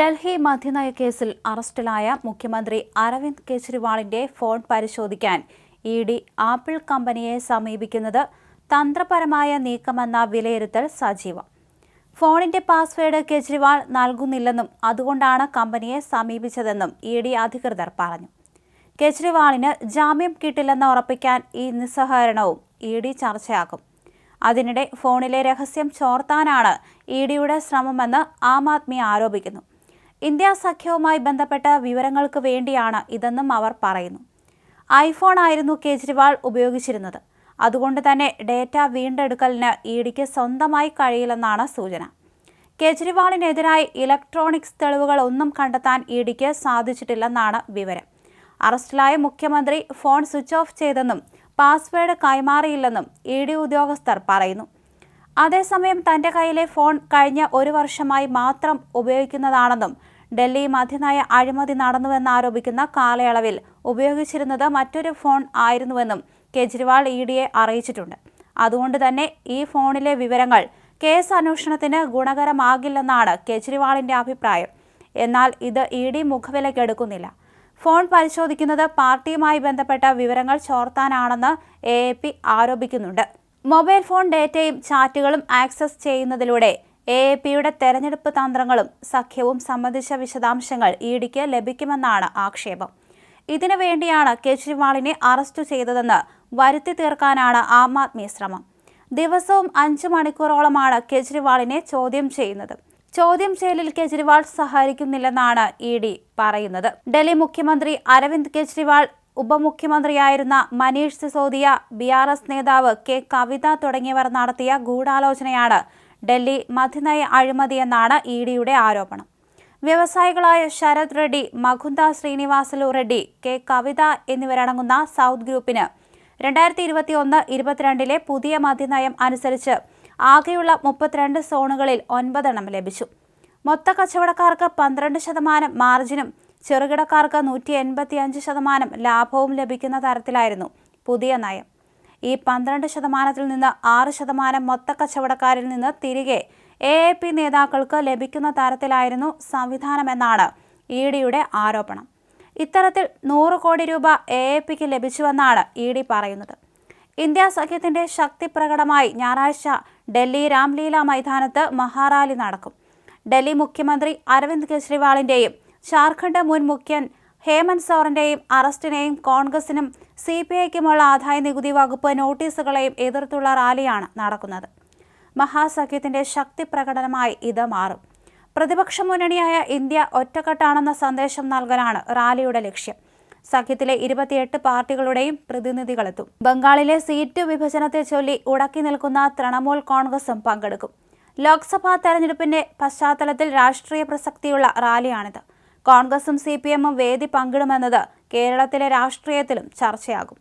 ഡൽഹി മദ്യനയ കേസിൽ അറസ്റ്റിലായ മുഖ്യമന്ത്രി അരവിന്ദ് കെജ്രിവാളിന്റെ ഫോൺ പരിശോധിക്കാൻ ഇ ഡി ആപ്പിൾ കമ്പനിയെ സമീപിക്കുന്നത് തന്ത്രപരമായ നീക്കമെന്ന വിലയിരുത്തൽ സജീവം. ഫോണിന്റെ പാസ്വേഡ് കെജ്രിവാൾ നൽകുന്നില്ലെന്നും അതുകൊണ്ടാണ് കമ്പനിയെ സമീപിച്ചതെന്നും ഇ ഡി അധികൃതർ പറഞ്ഞു. കെജ്രിവാളിന് ജാമ്യം കിട്ടില്ലെന്ന് ഉറപ്പിക്കാൻ ഈ നിസ്സഹകരണവും ഇ ഡി ചർച്ചയാക്കും. അതിനിടെ ഫോണിലെ രഹസ്യം ചോർത്താനാണ് ഇ ഡിയുടെ ശ്രമമെന്ന് ആം ആദ്മി ആരോപിക്കുന്നു. ഇന്ത്യ സഖ്യവുമായി ബന്ധപ്പെട്ട വിവരങ്ങൾക്ക് വേണ്ടിയാണ് ഇതെന്നും അവർ പറയുന്നു. ഐഫോൺ ആയിരുന്നു കേജ്രിവാൾ ഉപയോഗിച്ചിരുന്നത്. അതുകൊണ്ട് തന്നെ ഡേറ്റ വീണ്ടെടുക്കലിന് ഇ ഡിക്ക് സ്വന്തമായി കഴിയില്ലെന്നാണ് സൂചന. കേജ്രിവാളിനെതിരായി ഇലക്ട്രോണിക്സ് തെളിവുകൾ ഒന്നും കണ്ടെത്താൻ ഇ ഡിക്ക് സാധിച്ചിട്ടില്ലെന്നാണ് വിവരം. അറസ്റ്റിലായ മുഖ്യമന്ത്രി ഫോൺ സ്വിച്ച് ഓഫ് ചെയ്തെന്നും പാസ്വേഡ് കൈമാറിയില്ലെന്നും ഇ ഡി ഉദ്യോഗസ്ഥർ പറയുന്നു. അതേസമയം തന്റെ കയ്യിലെ ഫോൺ കഴിഞ്ഞ ഒരു വർഷമായി മാത്രം ഉപയോഗിക്കുന്നതാണെന്നും ഡൽഹി മധ്യനായ അഴിമതി നടന്നുവെന്ന് ആരോപിക്കുന്ന കാലയളവിൽ ഉപയോഗിച്ചിരുന്നത് മറ്റൊരു ഫോൺ ആയിരുന്നുവെന്നും കെജ്രിവാൾ ഇ ഡിയെ അറിയിച്ചിട്ടുണ്ട്. അതുകൊണ്ട് തന്നെ ഈ ഫോണിലെ വിവരങ്ങൾ കേസ് അന്വേഷണത്തിന് ഗുണകരമാകില്ലെന്നാണ് കെജ്രിവാളിന്റെ അഭിപ്രായം. എന്നാൽ ഇത് ഇ ഡി മുഖവിലക്കെടുക്കുന്നില്ല ഫോൺ പരിശോധിക്കുന്നത് പാർട്ടിയുമായി ബന്ധപ്പെട്ട വിവരങ്ങൾ ചോർത്താനാണെന്ന് എ ആരോപിക്കുന്നുണ്ട്. മൊബൈൽ ഫോൺ ഡേറ്റയും ചാറ്റുകളും ആക്സസ് ചെയ്യുന്നതിലൂടെ എ എ പിയുടെ തെരഞ്ഞെടുപ്പ് തന്ത്രങ്ങളും സഖ്യവും സംബന്ധിച്ച വിശദാംശങ്ങൾ ഇഡിക്ക് ഡിക്ക് ലഭിക്കുമെന്നാണ് ആക്ഷേപം. ഇതിനു വേണ്ടിയാണ് കെജ്രിവാളിനെ അറസ്റ്റ് ചെയ്തതെന്ന് വരുത്തി തീർക്കാനാണ് ആം ആദ്മി ശ്രമം. ദിവസവും അഞ്ചു മണിക്കൂറോളമാണ് കെജ്രിവാളിനെ ചോദ്യം ചെയ്യുന്നത്. ചോദ്യം ചെയ്യലിൽ കെജ്രിവാൾ സഹകരിക്കുന്നില്ലെന്നാണ് ഇ ഡി പറയുന്നത്. ഡൽഹി മുഖ്യമന്ത്രി Arvind Kejriwal ഉപമുഖ്യമന്ത്രിയായിരുന്ന Manish Sisodia B R S നേതാവ് കെ കവിത തുടങ്ങിയവർ നടത്തിയ ഗൂഢാലോചനയാണ് ഡൽഹി മധ്യനയ അഴിമതിയെന്നാണ് ഇ ഡിയുടെ ആരോപണം. വ്യവസായികളായ ശരത് റെഡ്ഡി മഖുന്ദ ശ്രീനിവാസലു റെഡ്ഡി കെ കവിത എന്നിവരടങ്ങുന്ന സൗത്ത് ഗ്രൂപ്പിന് രണ്ടായിരത്തി ഇരുപത്തി ഒന്ന് ഇരുപത്തിരണ്ടിലെ പുതിയ മദ്യനയം അനുസരിച്ച് ആകെയുള്ള മുപ്പത്തിരണ്ട് സോണുകളിൽ ഒൻപതെണ്ണം ലഭിച്ചു. മൊത്ത കച്ചവടക്കാർക്ക് പന്ത്രണ്ട് ശതമാനം മാർജിനും ചെറുകിടക്കാർക്ക് നൂറ്റി എൺപത്തി അഞ്ച് ശതമാനം ലാഭവും ലഭിക്കുന്ന തരത്തിലായിരുന്നു പുതിയ നയം. ഈ പന്ത്രണ്ട് ശതമാനത്തിൽ നിന്ന് ആറ് ശതമാനം മൊത്ത കച്ചവടക്കാരിൽ നിന്ന് തിരികെ എ എ പി നേതാക്കൾക്ക് ലഭിക്കുന്ന തരത്തിലായിരുന്നു സംവിധാനമെന്നാണ് ഇ ഡിയുടെ ആരോപണം. ഇത്തരത്തിൽ നൂറ് കോടി രൂപ എ എ പിക്ക് ലഭിച്ചുവെന്നാണ് ഇ ഡി പറയുന്നത്. ഇന്ത്യ സഖ്യത്തിന്റെ ശക്തി പ്രകടമായി ഞായറാഴ്ച ഡൽഹി രാംലീല മൈതാനത്ത് മഹാറാലി നടക്കും. ഡൽഹി മുഖ്യമന്ത്രി അരവിന്ദ് കെജ്രിവാളിന്റെയും ജാർഖണ്ഡ് മുൻ മുഖ്യൻ ഹേമന്ത് സോറിന്റെയും അറസ്റ്റിനെയും കോൺഗ്രസിനും സി പി ഐക്കുമുള്ള ആദായ നികുതി വകുപ്പ് നോട്ടീസുകളെയും എതിർത്തുള്ള റാലിയാണ് നടക്കുന്നത്. മഹാസഖ്യത്തിന്റെ ശക്തി പ്രകടനമായി ഇത് മാറും. പ്രതിപക്ഷ മുന്നണിയായ ഇന്ത്യ ഒറ്റക്കെട്ടാണെന്ന സന്ദേശം നൽകാനാണ് റാലിയുടെ ലക്ഷ്യം. സഖ്യത്തിലെ ഇരുപത്തിയെട്ട് പാർട്ടികളുടെയും പ്രതിനിധികളെത്തും. ബംഗാളിലെ സീറ്റ് വിഭജനത്തെ ചൊല്ലി ഉടക്കി നിൽക്കുന്ന തൃണമൂൽ കോൺഗ്രസും പങ്കെടുക്കും. ലോക്സഭാ തെരഞ്ഞെടുപ്പിന്റെ പശ്ചാത്തലത്തിൽ രാഷ്ട്രീയ പ്രസക്തിയുള്ള റാലിയാണിത്. കോൺഗ്രസും സി വേദി പങ്കിടുമെന്നത് കേരളത്തിലെ രാഷ്ട്രീയത്തിലും ചർച്ചയാകും